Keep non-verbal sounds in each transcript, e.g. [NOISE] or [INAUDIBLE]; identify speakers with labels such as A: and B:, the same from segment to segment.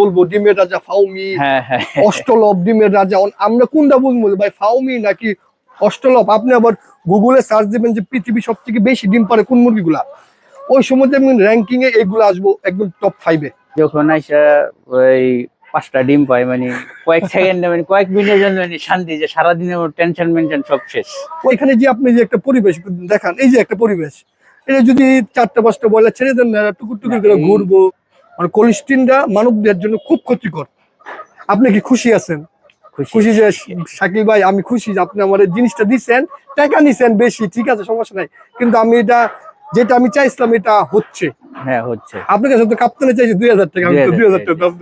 A: বলব ডিমের রাজা ফাউমি
B: হ্যাঁ হ্যাঁ।
A: অষ্টলভ ডিমের রাজা। আমরা কোনটা বুঝব? ভাই ফাউমি নাকি অষ্টলভ? আপনি আবার গুগলে সার্চ দিবেন যে পৃথিবী সব থেকে বেশি ডিম পারে কোন মুরগিগুলা। ওই সময় র্যাঙ্কিং এ এগুলো আসব একদম টপ ফাইভে
B: যখন আইসা ওই পাঁচটা ডিম পাই মানে কয়েক সেকেন্ডে মানে কয়েক মিনিটের জন্য মানে শান্তি যে সারাদিনের টেনশন মেনশন সব শেষ।
A: ওইখানে যে আপনি যে একটা পরিবেশ দেখান এই যে একটা পরিবেশ এটা যদি চারটা পাঁচটা বয়লা ছেড়ে দেন না টুকুর টুকুর করে ঘুরবো। মানে কোলেস্টিনটা মানবদের জন্য খুব ক্ষতিকর। আপনি কি খুশি আছেন? খুশি যে শাকিল ভাই আমি খুশি যে আপনি আমার জিনিসটা দিচ্ছেন টাকা নিছেন বেশি ঠিক আছে সমস্যা নাই। কিন্তু আমি এটা যেটা আমি চাইছিলাম এটা হচ্ছে।
B: হ্যাঁ হচ্ছে।
A: আপনার কাছে তো কাপ্তানে চাইছি দুই হাজার টাকা আমি তো দুই হাজার টাকা দাম।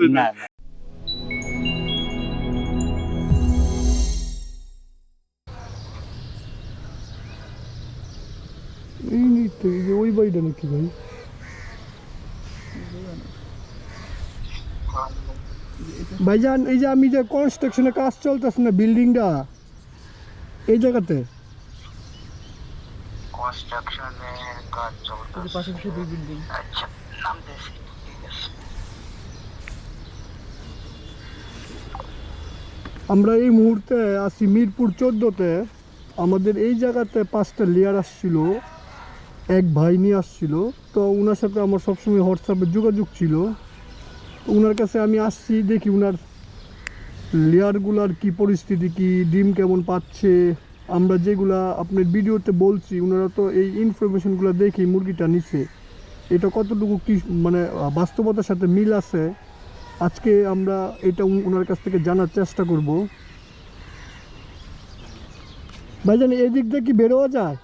A: এই তো ওই বাড়িটা নাকি ভাই? ভাইজান এই যে আমি যে কনস্ট্রাকশনের কাজ চলতেছে না বিল্ডিংটা এই জায়গাতে?
C: কনস্ট্রাকশনে কাজ চলতেছে। আচ্ছা
A: আমরা এই মুহূর্তে আছি মিরপুর চোদ্দোতে। আমাদের এই জায়গাতে পাঁচটা লেয়ার আসছিল। এক ভাই নিয়ে আসছিল। তো ওনার সাথে আমার সবসময় হোয়াটসঅ্যাপে যোগাযোগ ছিল। ওনার কাছে আমি আসছি, দেখি ওনার লেয়ারগুলার কি পরিস্থিতি, কি ডিম কেমন পাচ্ছে। আমরা যেগুলা আপনার ভিডিওতে বলছি ওনারা তো এই ইনফরমেশনগুলো দেখি মুরগিটা নিচ্ছে এটা কতটুকু কি মানে বাস্তবতার সাথে মিল আছে? আজকে আমরা এটা ওনার কাছ থেকে জানার চেষ্টা করব। ভাইজান এই দিক দিয়ে কি বেরোয়া যায়?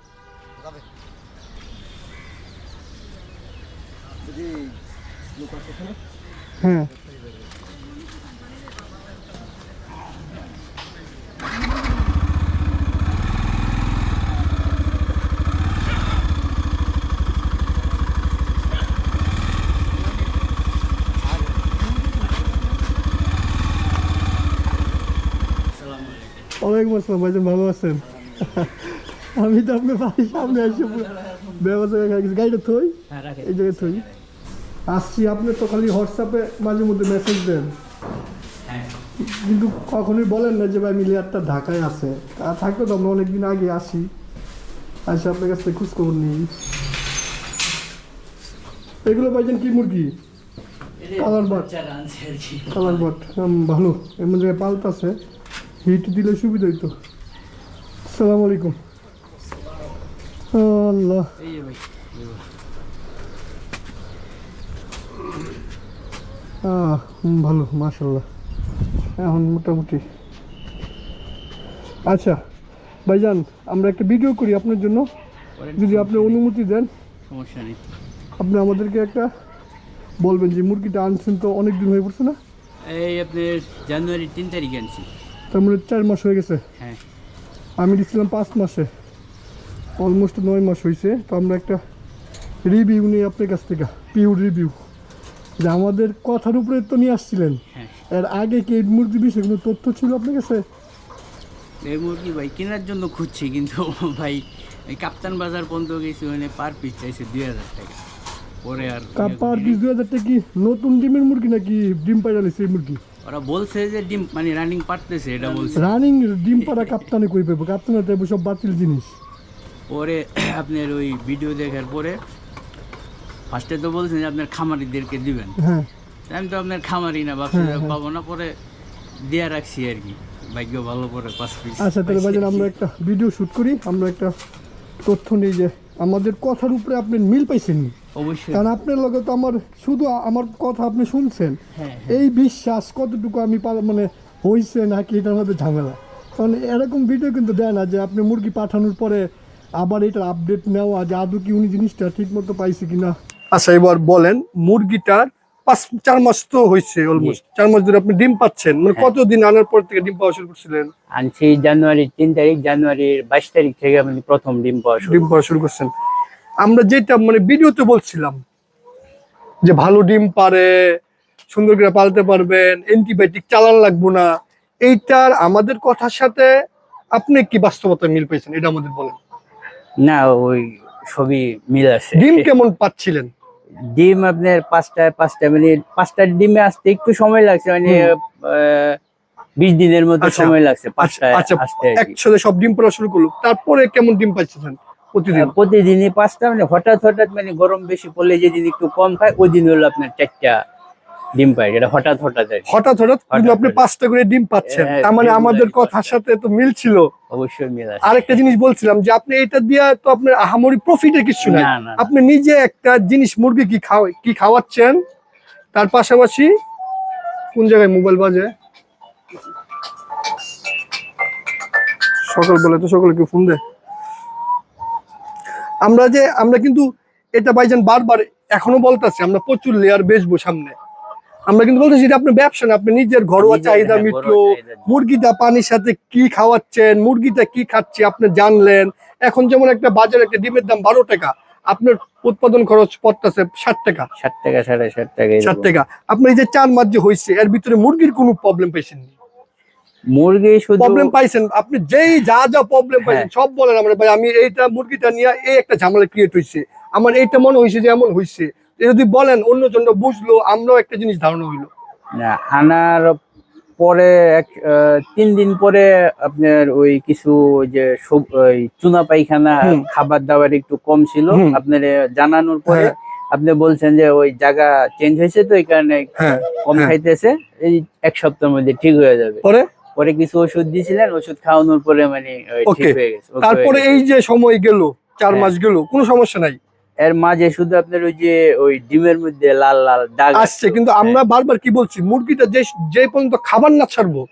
A: হ্যাঁ ওয়ালাইকুম আসসালাম ভাইজান ভালো আছেন? আমি তো আপনার বাড়ির সামনে এসে গাড়িটা থই। এই জায়গায় থই। আসছি আপনি তো খালি হোয়াটসঅ্যাপে মাঝে মধ্যে মেসেজ দেন। কিন্তু কখনোই বলেন না যে ভাই মিলিয়ারটা ঢাকায় আছে। আর থাকতো তো আমরা অনেকদিন আগে আসি। আসি আপনার কাছ থেকে খোঁজখবর নিই। এগুলো পাইছেন কি মুরগি? কালার বাট। কালার বাট। ভালো। এমন জায়গায় পাল্টাছে হিট দিলে সুবিধা হইতো। আসসালামু আলাইকুম। আল্লাহ আহ, হুম, ভালো মাশাল্লাহ এখন মোটামুটি। আচ্ছা ভাইজান আমরা একটা ভিডিও করি আপনার জন্য। যদি আপনি অনুমতি দেন।
B: সমস্যা নেই।
A: আপনি আমাদেরকে একটা বলবেন যে মুরগিটা আনছেন তো অনেক দিন হয়ে পড়ছে না?
B: এই আপনার জানুয়ারি তিন তারিখে আনছি।
A: তার মানে চার মাস হয়ে গেছে?
B: হ্যাঁ।
A: আমি দিচ্ছিলাম পাঁচ মাসে। অলমোস্ট নয় মাস হয়েছে তো আমরা একটা রিভিউ নিই আপনার কাছ থেকে। পিউর রিভিউ যে আমাদের কথার উপরে তো নিয়ে আসছিলেন।
B: হ্যাঁ।
A: এর আগে কি এই মুরগি বিষয়ে কোনো তথ্য ছিল আপনার কাছে?
B: এই মুরগি ভাই কেনার জন্য খুঁজছি কিন্তু [LAUGHS] ভাই এই কাপ্তান বাজার পর্যন্ত গেছি মানে পার পিস চাইছে দুই হাজার টাকা। পরে আর
A: কাপার পিস দুই হাজার টাকা কি নতুন ডিমের মুরগি নাকি ডিম পাইরালি সেই মুরগি?
B: ওরা বলছে যে ডিম মানে রানিং পারতেছে এটা বলছে।
A: রানিং ডিম পাড়া কাপ্তানে কই পাবো? কাপ্তানে তো সব বাতিল জিনিস।
B: পরে [CLEARS THROAT] আপনার ওই ভিডিও দেখার পরে ফার্স্টে তো বলছেন যে আপনার খামারিদেরকে দিবেন।
A: হ্যাঁ।
B: আমি তো আপনার খামারি না ভাবছি
A: হ্যাঁ, হ্যাঁ।
B: পাবো না পরে দিয়ে রাখছি আর কি। ভাগ্য ভালো করে পাঁচ পিস
A: আচ্ছা তাহলে ভাইজান আমরা একটা ভিডিও শ্যুট করি আমরা একটা তথ্য নিই যে আমাদের কথার উপরে আপনি মিল পাইছেন
B: অবশ্যই।
A: কারণ আপনার লগে তো আমার শুধু আমার কথা আপনি শুনছেন। এই বিশ্বাস কতটুকু আমি মানে হয়েছে নাকি এটার মধ্যে ঝামেলা? কারণ এরকম ভিডিও কিন্তু দেয় না যে আপনি মুরগি পাঠানোর পরে আবার এটার আপডেট নেওয়া যে আদৌ কি উনি জিনিসটা ঠিক মতো পাইছে কিনা। আচ্ছা এবার বলেন মুরগিটার পাঁচ চার মাস তো হয়েছে অলমোস্ট চার মাস ধরে আপনি ডিম পাচ্ছেন। মানে কতদিন আনার পর থেকে ডিম পাওয়া শুরু করছিলেন?
B: আনছি জানুয়ারির তিন তারিখ জানুয়ারির বাইশ তারিখ থেকে আপনি প্রথম ডিম পাওয়া
A: ডিম পাওয়া শুরু করছেন। আমরা যেটা মানে ভিডিওতে বলছিলাম যে ভালো ডিম পারে সুন্দর করে পালতে পারবেন অ্যান্টিবায়োটিক চালান লাগবো না। এইটার আমাদের কথার সাথে আপনি কি বাস্তবতা মিল পেয়েছেন? এটা আমাদের বলেন।
B: না ওই সবই মিল আছে।
A: ডিম কেমন পাচ্ছিলেন?
B: ডিম আপনার পাঁচটায় পাঁচটা মানে পাঁচটা ডিমে আসতে একটু সময় লাগছে মানে বিশ দিনের মতো
A: আচ্ছা।
B: সময় লাগছে
A: আচ্ছা
B: পাঁচটায়
A: আচ্ছা
B: আসতে
A: একসাথে সব ডিম পড়া শুরু করল। তারপরে কেমন ডিম পাচ্ছেন প্রতিদিন?
B: প্রতিদিনই পাঁচটা মানে হঠাৎ হঠাৎ মানে গরম বেশি পড়লে যেদিন একটু কম খায় ওই দিন হলো আপনার চারটা। ডিম পায় এটা হঠাৎ হঠাৎ
A: হঠাৎ হঠাৎ কিন্তু আপনি পাঁচটা করে ডিম পাচ্ছেন।
B: হ্যাঁ,
A: তার মানে আমাদের কথার সাথে তো মিল ছিল।
B: অবশ্যই মিল আছে।
A: আরেকটা জিনিস বলছিলাম যে আপনি এটা দিয়ে তো আপনার আহামরি প্রফিটের কিছু
B: না।
A: আপনি নিজে একটা জিনিস মুরগি কি খাওয়া কি খাওয়াচ্ছেন? তার পাশাপাশি কোন জায়গায় মোবাইল বাজে? সকাল বলে তো সকলকে ফোন দে আমরা যে আমরা কিন্তু এটা ভাইজান বারবার এখনও বলতেছি আমরা প্রচুর লেয়ার বেচবো সামনে। আমরা কিন্তু বলতেছি এটা আপনার ব্যবসা না আপনি নিজের ঘরোয়া চাহিদা
B: হ্যাঁ,
A: মিটলো। মুরগিটা পানির সাথে কি খাওয়াচ্ছেন মুরগিটা কি খাচ্ছে আপনি জানলেন। এখন যেমন একটা বাজারে একটা ডিমের দাম বারো টাকা আপনার উৎপাদন খরচ পড়তেছে ষাট টাকা।
B: ষাট টাকা সাড়ে ষাট টাকা
A: ষাট টাকা। আপনি এই যে চার মাস যে হয়েছে এর ভিতরে মুরগির কোনো প্রবলেম পাইছেন
B: মুরগি শুধু
A: প্রবলেম পাইছেন? আপনি যেই যা যা প্রবলেম পাইছেন সব বলেন আমরা ভাই আমি এইটা মুরগিটা নিয়ে এই একটা ঝামেলা ক্রিয়েট হয়েছে আমার এইটা মনে হয়েছে যে এমন হয়েছে যদি বলেন অন্য জন বুঝলো আমরাও একটা জিনিস ধারণা হইল।
B: না, আনার পরে এক তিন দিন পরে আপনার ওই কিছু ওই যে চুনা পায়খানা খাবার দাবার একটু কম ছিল। আপনার জানানোর পরে
A: হ্যাঁ।
B: আপনি বলছেন যে ওই জায়গা চেঞ্জ হয়েছে তো এই কারণে
A: হ্যাঁ
B: কম
A: হ্যাঁ।
B: খাইতেছে এই এক সপ্তাহের মধ্যে ঠিক হয়ে যাবে।
A: পরে?
B: পরে কিছু ওষুধ দিয়েছিলেন ওষুধ খাওয়ানোর পরে মানে ঠিক হয়ে গেছে
A: তারপরে এই যে সময় গেল চার। মাস গেল কোনো সমস্যা নাই।
B: এর মাঝে শুধু আপনার ওই যে ওই ডিমের মধ্যে লাল লাল দাগ
A: আসছে কিন্তু আমরা বারবার কি বলছি মুরগিটা যে যে পর্যন্ত খাবার না ছাড়বো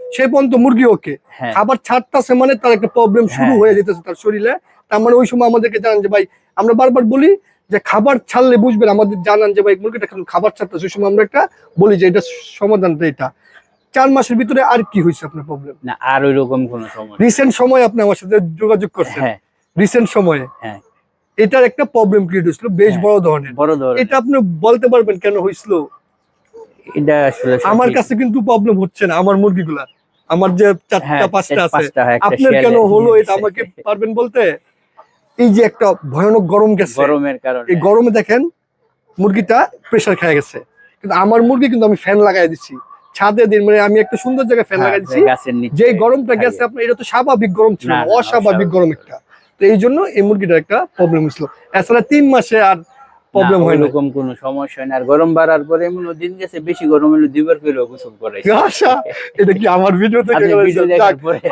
A: সেই পর্যন্ত মুরগি ওকে।
B: হ্যাঁ।
A: খাবার ছাড়তেছে মানে তার একটা প্রবলেম শুরু
B: হ্যাঁ।
A: হয়ে যেতেছে তার শরীরে। তার মানে ওই সময় আমাদেরকে জানান যে ভাই আমরা বারবার বলি যে খাবার ছাড়লে বুঝবেন আমাদের জানান যে ভাই মুরগিটা কেন খাবার ছাড়তেছে? ওই সময় আমরা একটা বলি যে এটা সমাধানটা এটা। চার মাসের ভিতরে আর কি হয়েছে আপনার প্রবলেম
B: না আর ওই রকম কোনো সমস্যা
A: রিসেন্ট সময় আপনি আমার সাথে যোগাযোগ করছেন।
B: হ্যাঁ।
A: রিসেন্ট সময়ে।
B: হ্যাঁ।
A: এটার একটা প্রবলেম ক্রিয়েট হয়েছিল বেশ
B: হ্যাঁ।
A: বড় ধরনের।
B: বড় ধর
A: এটা আপনি বলতে পারবেন কেন হয়েছিল?
B: এটা আসলে
A: আমার কাছে কিন্তু প্রবলেম হচ্ছে না আমার মুরগিগুলা। আমার যে চারটা
B: হ্যাঁ,
A: পাঁচটা আছে
B: হ্যাঁ,
A: আপনার কেন হলো এটা আমাকে পারবেন বলতে? এই যে একটা ভয়ানক গরম গেছে।
B: গরমের কারণে।
A: এই গরমে দেখেন মুরগিটা প্রেসার খেয়ে গেছে। কিন্তু আমার মুরগি কিন্তু আমি ফ্যান লাগাই দিচ্ছি ছাদে দিন মানে আমি একটা সুন্দর জায়গায় ফ্যান লাগাই দিচ্ছি যে গরমটা গেছে আপনার এটা তো স্বাভাবিক গরম ছিল অস্বাভাবিক। গরম একটা। তো এই জন্য এই মুরগিটার একটা প্রবলেম হয়েছিল। এছাড়া তিন মাসে আর প্রবলেম হয় না
B: ওইরকম কোনো সমস্যা হয় না আর গরম বাড়ার পরে এমন দিন গেছে বেশি গরম হলে দুইবার করে গোসল করে
A: আশা এটা কি আমার ভিডিও থেকে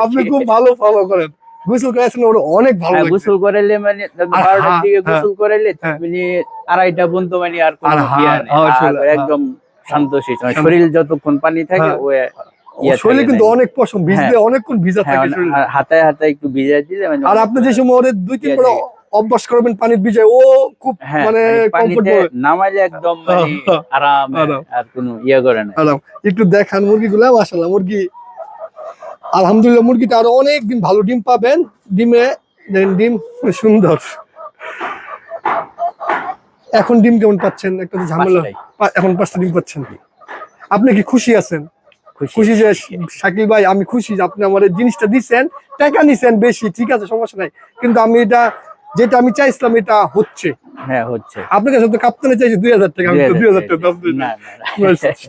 B: আপনি
A: খুব ভালো ফলো করেন। গোসল করেছেন ওর অনেক ভালো লাগছে।
B: গোসল করাইলে মানে
A: আর
B: বারোটার দিকে গোসল করাইলে। মানে আড়াইটা পর্যন্ত মানে আর কোনো
A: আর
B: নেই। আর
A: আসলে।
B: একদম শান্তশীত
A: শান্ত।
B: শরীর যতক্ষণ পানি থাকে
A: হ্যাঁ।
B: ও
A: শরীরে কিন্তু অনেক পশম ভিজলে অনেকক্ষণ ভিজা
B: হ্যাঁ,
A: থাকে
B: হাতায় হাতায় একটু ভিজাই দিলে মানে
A: আর আপনি যে সময় দুই তিন
B: ইয়া থাকে।
A: অভ্যাস করবেন পানির ভিজায় ও খুব
B: হ্যাঁ
A: মানে
B: নামাইলে একদম মানে
A: হ্যাঁ,
B: আরাম। আর কোনো ইয়া করে না।
A: আরাম। একটু দেখান মুরগিগুলো মাশাআল্লাহ মুরগি। আলহামদুলিল্লাহ মুরগিটা আরও অনেক দিন ভালো ডিম পাবেন। ডিমে ডিম সুন্দর। এখন ডিম কেমন পাচ্ছেন? একটা ঝামেলা। এখন পাঁচটা ডিম পাচ্ছেন। আপনি কি খুশি আছেন? খুশি যে শাকিল ভাই আমি খুশি যে আপনি আমার জিনিসটা দিচ্ছেন টাকা নিছেন বেশি ঠিক আছে সমস্যা নাই। কিন্তু আমি এটা যেটা আমি চাইছিলাম এটা হচ্ছে।
B: হ্যাঁ হচ্ছে।
A: আপনার কাছে তো কাপ্তানে চাইছি দুই হাজার টাকা আমি তো দুই হাজার টাকা।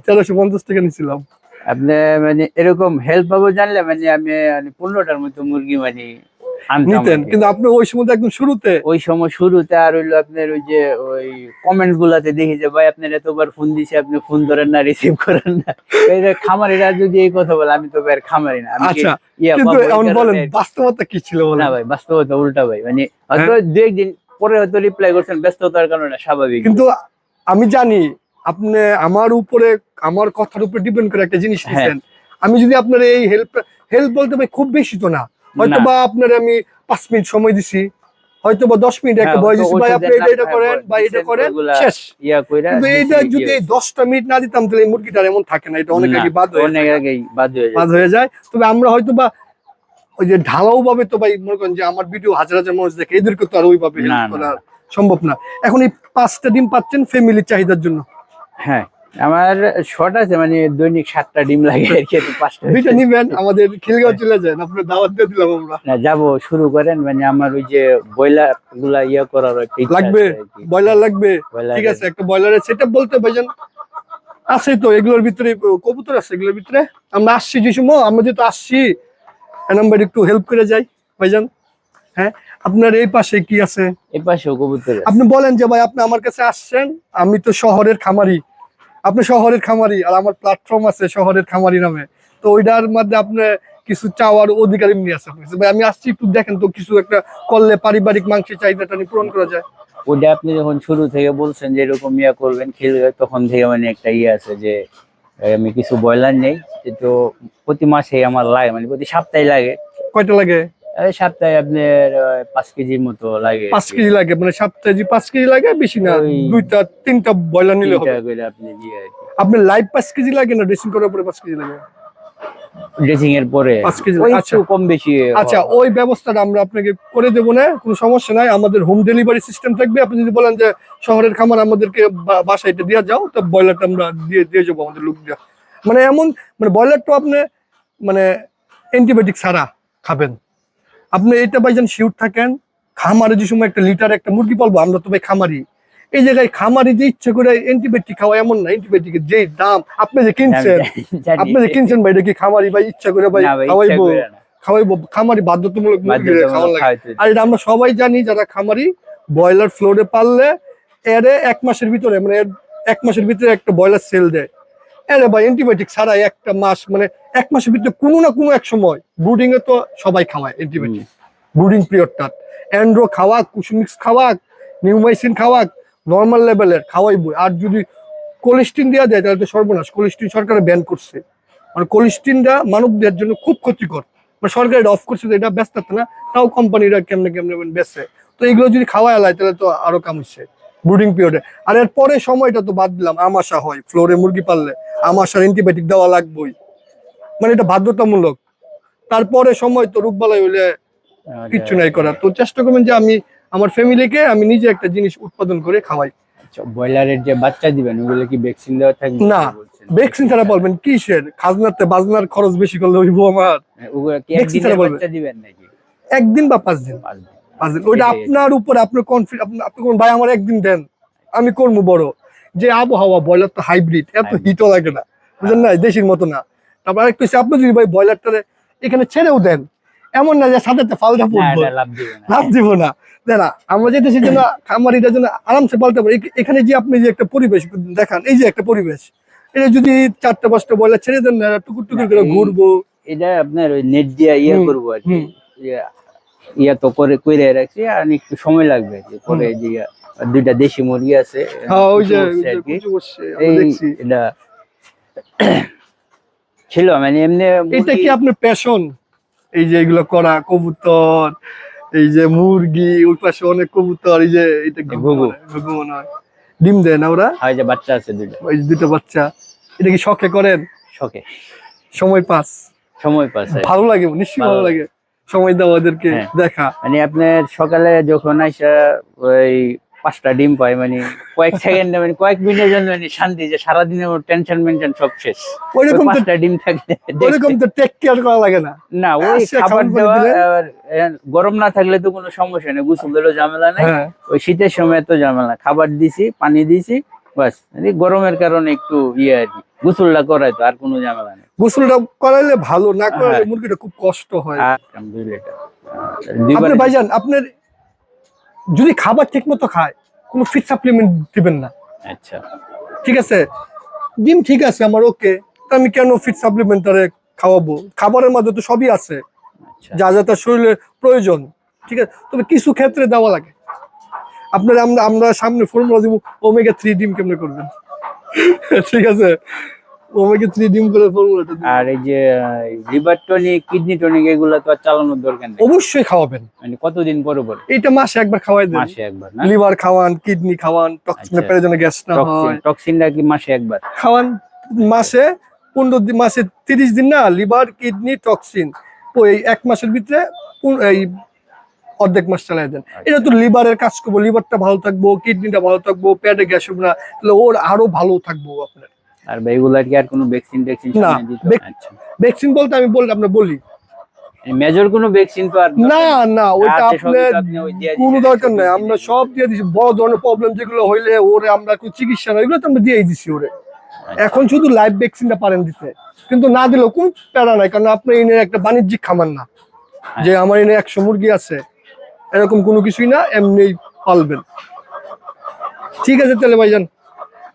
A: তেরোশো পঞ্চাশ টাকা নিছিলাম।
B: আপনি মানে এরকম হেল্প পাবো জানলে মানে আমি পনেরোটার মতো মুরগি মানে
A: নিতেন কিন্তু আপনি ওই সময় একদম শুরুতে
B: ওই সময় শুরুতে আর হইল আপনার ওই যে ওই কমেন্টস গুলাতে দেখি যে ভাই আপনার এতবার ফোন দিছে আপনি ফোন ধরেন না রিসিভ করেন না। খামারিরা যদি এই কথা বলে আমি তো ভাই খামারি না
A: আচ্ছা কিন্তু এমন বলেন বাস্তবতা কি ছিল
B: না ভাই বাস্তবতা উল্টা ভাই মানে হয়তো দু একদিন পরে হয়তো রিপ্লাই করছেন ব্যস্ততার কারণে স্বাভাবিক।
A: কিন্তু আমি জানি আপনি আমার উপরে আমার কথার উপরে ডিপেন্ড করে একটা জিনিস
B: হ্যাঁ।
A: নিছেন। আমি যদি আপনার এই হেল্প হেল্প বলতে ভাই খুব বেশি তো না। হয়তো বা আপনার আমি পাঁচ মিনিট সময় দিছি হয়তো বা দশ মিনিট একটা
B: হ্যাঁ,
A: বয়স দিছি ভাই আপনি এটা এটা করেন
B: হ্যাঁ,
A: বা এটা করেন শেষ। কিন্তু এইটা যদি দশটা মিনিট না দিতাম তাহলে এই মুরগিটা এমন থাকে না এটা অনেক আগে বাদ হয়ে
B: অনেক। আগেই বাদ হয়ে যায়।
A: হয়ে তবে আমরা হয়তো বা ওই যে ঢালাও ভাবে তো ভাই মনে করেন যে আমার ভিডিও হাজার হাজার মানুষ দেখে এদেরকে তো আর ওইভাবে সম্ভব না। এখন এই পাঁচটা ডিম পাচ্ছেন ফ্যামিলির চাহিদার জন্য।
B: হ্যাঁ আমার শর্ট আছে মানে দৈনিক সাতটা ডিম লাগে আর কি পাঁচটা
A: দুইটা নিবেন আমাদের খিলগাঁও চলে যান আপনার দাওয়াত দিয়ে দিলাম আমরা।
B: না যাব শুরু করেন মানে আমার ওই যে ব্রয়লারগুলা ইয়ে করার
A: লাগবে। ব্রয়লার লাগবে? ঠিক আছে একটা ব্রয়লারের সেটআপ বলতে ভাইজান আছে তো এগুলোর ভিতরে কবুতর আছে এগুলোর ভিতরে? আমরা আসছি যে সময় আমরা যেহেতু আসছি নাম্বার একটু হেল্প করে যাই ভাইজান। হ্যাঁ আপনার এই পাশে কি আছে?
B: এই পাশেও কবুতর
A: আপনি বলেন যে ভাই আপনি আমার কাছে আসছেন আমি তো শহরের খামারি। আপনি শহরের খামারি আর আমার প্ল্যাটফর্ম আছে শহরের খামারি নামে। তো ওইটার মধ্যে আপনি কিছু চাওয়ার অধিকার এমনি আছে ভাই আমি আসছি একটু দেখেন তো কিছু একটা করলে পারিবারিক মাংসের চাহিদাটা পূরণ করা যায়।
B: ওইটা আপনি যখন শুরু থেকে বলছেন যে এরকম ইয়া করবেন খেলবে তখন থেকে মানে একটা ইয়ে আছে যে আমি কিছু ব্রয়লার নেই তো প্রতি মাসে আমার লাগে মানে প্রতি সপ্তাহে লাগে।
A: কয়টা লাগে?
B: সপ্তাহে আপনার পাঁচ কেজির মতো লাগে
A: পাঁচ কেজি লাগে মানে সপ্তাহে পাঁচ কেজি লাগে বেশি না দুইটা তিনটা ব্রয়লার নিলে হবে।
B: আপনি
A: আপনার লাইভ পাঁচ কেজি লাগে না ড্রেসিং করার পরে পাঁচ কেজি লাগে?
B: ড্রেসিং এর পরে?
A: আচ্ছা।
B: কম বেশি
A: আচ্ছা ওই ব্যবস্থাটা আমরা আপনাকে করে দেবো না কোনো সমস্যা নাই আমাদের হোম ডেলিভারি সিস্টেম থাকবে। আপনি যদি বলেন যে শহরের খামার আমাদেরকে বাসায় এটা দিয়ে যাও তো ব্রয়লারটা আমরা দিয়ে দিয়ে যাব আমাদের লোক দিয়ে। মানে এমন মানে ব্রয়লারটা আপনি মানে অ্যান্টিবায়োটিক ছাড়া খাবেন। আপনি এটা ভাইজান শিউর থাকেন খামারে যে সময় একটা লিটার একটা মুরগি পালবো আমরা তো ভাই খামারি। এই জায়গায় খামারি যে ইচ্ছে করে অ্যান্টিবায়োটিক খাওয়া এমন না অ্যান্টিবায়োটিকের যে দাম আপনি যে কিনছেন আপনি যে কিনছেন ভাই এটা কি খামারি ভাই ইচ্ছা করে ভাই খাওয়াইবো? খাওয়াইবো খামারি বাধ্যতামূলক মুরগির খাওয়া লাগে। আর এটা আমরা সবাই জানি যারা খামারি ব্রয়লার ফ্লোরে পাললে এরে এক মাসের ভিতরে মানে এক মাসের ভিতরে একটা ব্রয়লার সেল দেয়। ভাই অ্যান্টিবায়োটিক ছাড়াই একটা মাস মানে এক মাসের ভিতরে কোনো না কোনো এক সময় ব্রুডিং এ তো সবাই খাওয়ায় অ্যান্টিবায়োটিক। ব্রুডিং পিরিয়ডটা অ্যান্ড্রো খাওয়াক কুসুমিক্স খাওয়াক নিউমাইসিন খাওয়াক নর্মাল লেভেলের খাওয়াইবো। আর যদি কোলেস্টিন দেওয়া যায় তাহলে তো সর্বনাশ। কোলেস্টিন সরকার ব্যান করছে। মানে কোলেস্টিনটা মানবদের জন্য খুব ক্ষতিকর। মানে সরকার এটা অফ করছে যে এটা ব্যস্ত না তাও কোম্পানিরা কেমনে কেমনে বেচে। তো এগুলো যদি খাওয়া এলায় তাহলে তো আরও কাম হচ্ছে ব্রুডিং পিরিয়ডে আর এর পরে সময়টা তো বাদ দিলাম আমাশা হয় ফ্লোরে মুরগি পাললে। আমাশার অ্যান্টিবায়োটিক দেওয়া লাগবেই। মানে এটা বাধ্যতামূলক। তারপরে সময় তো রোগবালাই হইলে
B: আচ্ছা,
A: কিচ্ছু নাই করার। তো চেষ্টা করবেন যে আমি আমার ফ্যামিলিকে আমি নিজে একটা জিনিস উৎপাদন করে খাওয়াই।
B: আচ্ছা, ব্রয়লারের যে বাচ্চা দিবেন ওগুলো কি ভ্যাকসিন দেওয়া থাকবে?
A: না, ভ্যাকসিন ছাড়া বলবেন কিসের? খাজনাতে বাজনার খরচ বেশি করলে হইব আমার। vaccine ছাড়া বলবে।
B: বাচ্চা দিবেন নাকি?
A: একদিন বা পাঁচ দিন।
B: পাঁচ দিন।
A: ওইটা আপনার উপর আপনার কনফিডেন্স আপনি কোন ভাই আমার একদিন দেন। আমি করব বড়। যে আবহাওয়া ব্রয়লার তো হাইব্রিড এত হিটও লাগে না বুঝলেন না? দেশির মতো না। তারপর আরেকটু হচ্ছে, আপনি যদি ভাই ব্রয়লারটা এখানে ছেড়েও দেন এমন না যে সাথে ফালটা পড়ব
B: লাভ দিবে না।
A: না। আমরা যে দেশের জন্য খামারিটার জন্য আরামসে পালতে পারি। এখানে যে আপনি যে একটা পরিবেশ দেখান এই যে একটা পরিবেশ এটা যদি চারটা পাঁচটা বয়লা ছেড়ে দেন না টুকুর টুকুর করে ঘুরবো।
B: এটা আপনার ওই নেট দিয়ে ইয়ে করব আর কি। ইয়া- ইয়া তো করে কইরে রাখছি আর একটু সময় লাগবে। পরে যে আর দুইটা দেশি মুরগি আছে
A: হ্যাঁ
B: এটা ছিল মানে এমনি
A: এটা কি আপনার প্যাশন এই যে এগুলো করা কবুতর এই যে মুরগি ওই পাশে অনেক কবুতর এই যে এটা
B: ঘুঘু।
A: ঘুঘু মনে হয়। ডিম দেয় না ওরা?
B: হয় যে বাচ্চা আছে দুইটা।
A: ওই দুটো বাচ্চা। এটা কি শখে করেন?
B: শখে।
A: সময় পাস।
B: সময় পাস
A: ভালো লাগে নিশ্চয়ই ভালো লাগে। সময় দেওয়া ওদেরকে
B: হ্যাঁ।
A: দেখা।
B: মানে আপনার সকালে যখন আইসা ওই পাঁচটা ডিম পাই মানে কয়েক সেকেন্ডে মানে কয়েক মিনিটের জন্য মানে শান্তি যে সারাদিনে ওর টেনশন মেনশন সব শেষ।
A: ওইরকম
B: পাঁচটা ডিম থাকলে
A: ওইরকম তো টেক কেয়ার করা লাগে না।
B: না ওই খাবার দেওয়া গরম না থাকলে তো কোনো সমস্যা নেই গোসলেরও ঝামেলা নেই।
A: হ্যাঁ।
B: ওই শীতের সময় তো ঝামেলা খাবার দিছি পানি দিছি বাস মানে গরমের কারণে একটু ইয়ে আর কি গোসলটা করাই তো আর কোনো ঝামেলা নেই।
A: গোসলটা করাইলে ভালো না করাইলে
B: হ্যাঁ।
A: মুরগিটা খুব কষ্ট হয়।
B: আর দুই লিটার দুইবার
A: আপনি ভাইজান আপনার যদি খাবার ঠিক মতো খায় কোনো ফিট সাপ্লিমেন্ট দিবেন না।
B: আচ্ছা।
A: ঠিক আছে? ডিম ঠিক আছে আমার ওকে আমি কেন ফিট সাপ্লিমেন্টারে খাওয়াবো? খাবারের মধ্যে তো সবই আছে।
B: আচ্ছা।
A: যা যা তার শরীরের প্রয়োজন। ঠিক আছে? তবে কিছু ক্ষেত্রে দেওয়া লাগে। আপনার আমরা আমরা সামনে ফর্মুলা দিব ওমেগা থ্রি ডিম কেমনে করবেন? [LAUGHS] ঠিক আছে? ওমেগা থ্রি ডিম করে ফর্মুলাটা
B: আর এই যে লিভার টনিক কিডনি টনিক এগুলো তো আর চালানোর দরকার নেই।
A: অবশ্যই খাওয়াবেন।
B: মানে কতদিন পরে পরে
A: এইটা মাসে একবার খাওয়াই দেন।
B: মাসে একবার না?
A: লিভার খাওয়ান কিডনি খাওয়ান টক্সিনের
B: আচ্ছা।
A: পেরে যেন গ্যাস না হয়।
B: টক্সিনটা কি মাসে একবার?
A: খাওয়ান মাসে পনেরো দিন মাসে তিরিশ দিন না লিভার কিডনি টক্সিন ওই এক মাসের ভিতরে এই অর্ধেক মাস চালাই দেন।
B: আচ্ছা।
A: এটা তো লিভারের কাজ করব লিভারটা ভালো থাকব কিডনিটা ভালো থাকব পেটে গ্যাস হবে না তাহলে ওর আরও ভালো থাকব আপনার।
B: আর ভাই এগুলার কি আর কোনো ভ্যাকসিন ট্যাকসিন
A: না,
B: দিত আচ্ছা।
A: ভ্যাকসিন বলতে আমি বলি আপনার বলি।
B: মেজর কোনো ভ্যাকসিন তো আর
A: না না ওইটা আপনার
B: আপনি
A: কোনো দরকার নাই আমরা সব দিয়ে দিছি। বড় ধরনের প্রবলেম যেগুলো হইলে ওরে আমরা কোনো চিকিৎসা না এগুলো তো আমরা দিয়েই দিছি ওরে। এখন শুধু লাইভ ভ্যাকসিনটা পারেন দিতে। কিন্তু না দিলেও কোন প্যারা নাই কারণ আপনি এনে একটা বাণিজ্যিক খামার না। যে আমার এনে একশো মুরগি আছে এরকম কোনো কিছুই না এমনি পালবেন। ঠিক আছে তাহলে ভাইজান।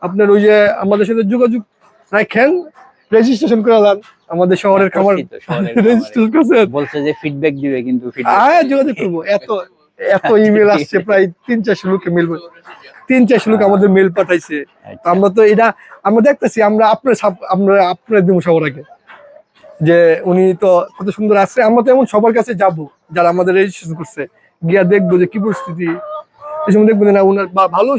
A: আপনার ওই যে আমাদের সাথে যোগাযোগ রাখেন রেজিস্ট্রেশন করালাম আমাদের শহরের খামার
B: করছি।
A: রেজিস্ট্রেশন করছেন।
B: বলছে যে ফিডব্যাক দিবে কিন্তু
A: হ্যাঁ যোগাযোগ করব। এত এত ইমেল আসছে প্রায় তিন চারশো লোকে মেল তিন চারশো লোক আমাদের মেল পাঠাইছে। আমরা তো এটা আমরা দেখতেছি আমরা আপনার আমরা আপনার দেবো সবার আগে। যে উনি তো কত সুন্দর আছে আমরা তো এমন সবার কাছে যাব যারা আমাদের রেজিস্ট্রেশন করছে। গিয়া দেখব যে কি পরিস্থিতি। এই দেখবেন না ভালো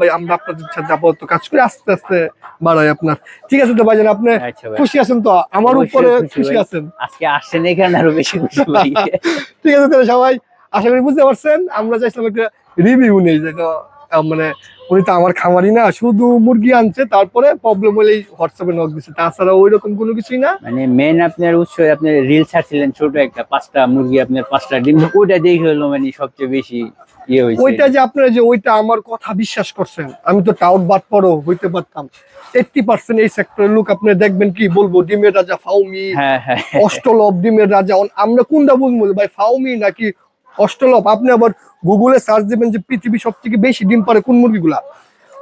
A: ভাই আমরা আপনাদের সাথে আপাতত কাজ করে আস্তে আস্তে বাড়াই আপনার। ঠিক আছে তো ভাইজান আপনি
B: আচ্ছা
A: খুশি আছেন তো? আমার উপরে
B: খুশি
A: আছেন?
B: আজকে আসছেন এখানে আরও বেশি খুশি [LAUGHS]
A: ঠিক আছে তাহলে সবাই আশা করি বুঝতে পারছেন আমরা চাইছিলাম একটা রিভিউ নেই যে মানে উনি তো আমার খামারি না শুধু মুরগি আনছে তারপরে প্রবলেম হলেই হোয়াটসঅ্যাপে নক দিচ্ছে তাছাড়া ওই রকম কোনো কিছুই না?
B: মানে মেন আপনার উৎস আপনি রিল ছাড়ছিলেন ছোট একটা পাঁচটা মুরগি আপনার পাঁচটা ডিম ওইটা দেখে হলো মানে সবচেয়ে বেশি ইয়ে হয়েছে।
A: ওইটা যে আপনারা যে ওইটা আমার কথা বিশ্বাস করছেন। আমি তো টাউট বাট পরও হইতে পারতাম। এইটটি পার্সেন্ট এই সেক্টরের লোক আপনি দেখবেন কি বলব ডিমের রাজা ফাউমি
B: হ্যাঁ হ্যাঁ।
A: অষ্টলভ ডিমের রাজা। আমরা কোনটা বুঝব? ভাই ফাউমি নাকি অষ্টলভ আপনি আবার গুগলে সার্চ দিবেন যে পৃথিবী সব থেকে বেশি ডিম পারে কোন মুরগিগুলা।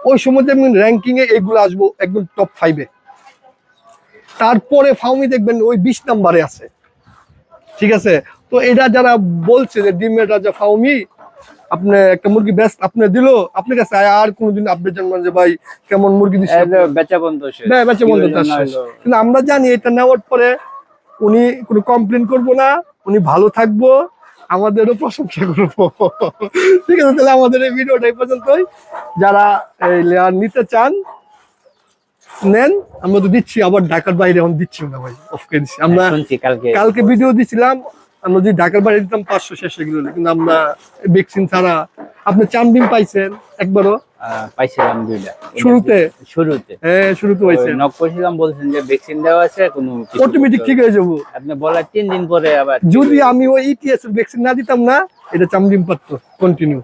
A: ওই সময় দেখবেন র্যাঙ্কিং এ এইগুলো আসব একদম টপ ফাইভে তারপরে ফাউমি দেখবেন ওই বিশ নাম্বারে আছে। ঠিক আছে? তো এটা যারা বলছে যে ডিমের রাজা ফাউমি আপনি একটা মুরগি বেস্ট আপনি দিল আপনার কাছে আর কোনোদিন আপডেট জানবেন যে ভাই কেমন মুরগি দিচ্ছে
B: বেচা বন্ধ।
A: না, বেচা বন্ধ? কিন্তু আমরা জানি এটা নেওয়ার পরে উনি কোনো কমপ্লেন করব না উনি ভালো থাকব আমাদেরও প্রশংসা করব। ঠিক আছে তাহলে আমাদের এই ভিডিওটা এই পর্যন্তই। যারা এই লেয়ার নিতে চান নেন। আমরা তো দিচ্ছি আবার ঢাকার বাইরে এখন দিচ্ছি না ভাই। অফ করে দিচ্ছি। আমরা
B: কালকে
A: কালকে ভিডিও দিছিলাম আমরা যদি ঢাকার বাইরে দিতাম পাঁচশো শেষ এগুলো কিন্তু আমরা ভ্যাকসিন ছাড়া আপনি চান পাইছেন একবারও?
B: পাইছিলাম দুইটা।
A: শুরুতে?
B: শুরুতে।
A: হ্যাঁ শুরুতে পাইছেন।
B: নক করছিলাম বলছেন যে ভ্যাকসিন দেওয়া আছে কোনো
A: অটোমেটিক ঠিক হয়ে যাব।
B: আপনি বলার তিন দিন পরে আবার
A: যদি আমি ওই ইটিএস ভ্যাকসিন না দিতাম না এটা চামডিম পারতো কন্টিনিউ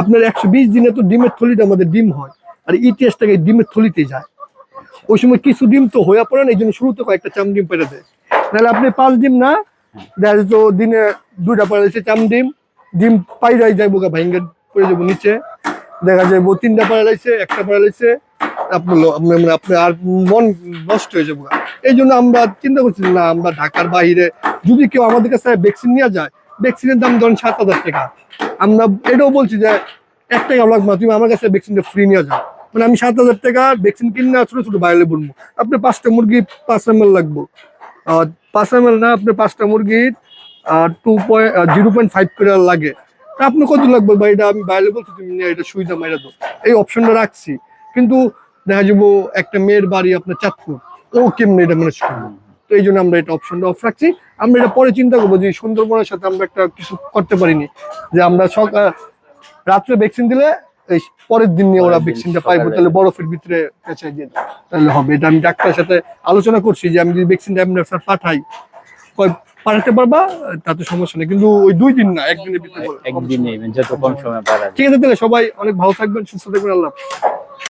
A: আপনার একশো বিশ দিনে তো ডিমের থলিটা আমাদের ডিম হয় আর ইটিএস টাকে ডিমের থলিতে যায়। ওই সময় কিছু ডিম তো হয়ে পড়ে না এই জন্য শুরুতে কয়েকটা চাম ডিম পেরে দেয়। তাহলে আপনি পাঁচ ডিম না দেখা যেত দিনে দুইটা পড়ে যাচ্ছে চাম ডিম। ডিম পাইরাই যাইবো গা ভাইঙ্গে পড়ে যাব নিচে। দেখা যাইবো তিনটা পড়ে লাইছে একটা পড়ে লাইছে আপনার আপনার মানে আর মন নষ্ট হয়ে যাব। এই জন্য আমরা চিন্তা করছি না, আমরা ঢাকার বাইরে যদি কেউ আমাদের কাছে ভ্যাকসিন নিয়ে যায় ভ্যাকসিনের দাম ধরেন সাত হাজার টাকা। আমরা এটাও বলছি যে এক টাকা লাগবে তুমি আমার কাছে ভ্যাকসিনটা ফ্রি নিয়ে যাও। মানে আমি সাত হাজার টাকা ভ্যাকসিন কিনে ছোট ছোট বাইরে বলব আপনি পাঁচটা মুরগি পাঁচ এম লাগবো। আর পাঁচ এম না, আপনার পাঁচটা মুরগির two point zero point five করে লাগে। তা আপনি কত লাগবে বা এটা আমি বাইরে বলছি, তুমি এটা সুবিধা মাইরা দাও। এই অপশনটা রাখছি। কিন্তু দেখা যাব একটা মেয়ের বাড়ি আপনার চাঁদপুর। ও কেমনি এটা ম্যানেজ করব? তো এই জন্য আমরা এটা অপশনটা অফ রাখছি। আমরা এটা পরে চিন্তা করব যে সুন্দরবনের সাথে আমরা একটা কিছু করতে পারিনি। যে আমরা সকাল, রাত্রে ভ্যাকসিন দিলে পরের দিন নিয়ে ওরা ভ্যাকসিনটা পাইবো তাহলে বরফের ভিতরে পেঁচাই দিয়ে তাহলে হবে। এটা আমি ডাক্তারের সাথে আলোচনা করছি যে আমি যদি ভ্যাকসিনটা এমনি পাঠাই পাঠাতে পারবা? তাতে সমস্যা নেই। কিন্তু ওই দুই দিন না একদিনের ভিতরে
B: একদিনে যত কম সময় পারা
A: ঠিক আছে তাহলে সবাই অনেক ভালো থাকবেন সুস্থ থাকবেন আল্লাহ।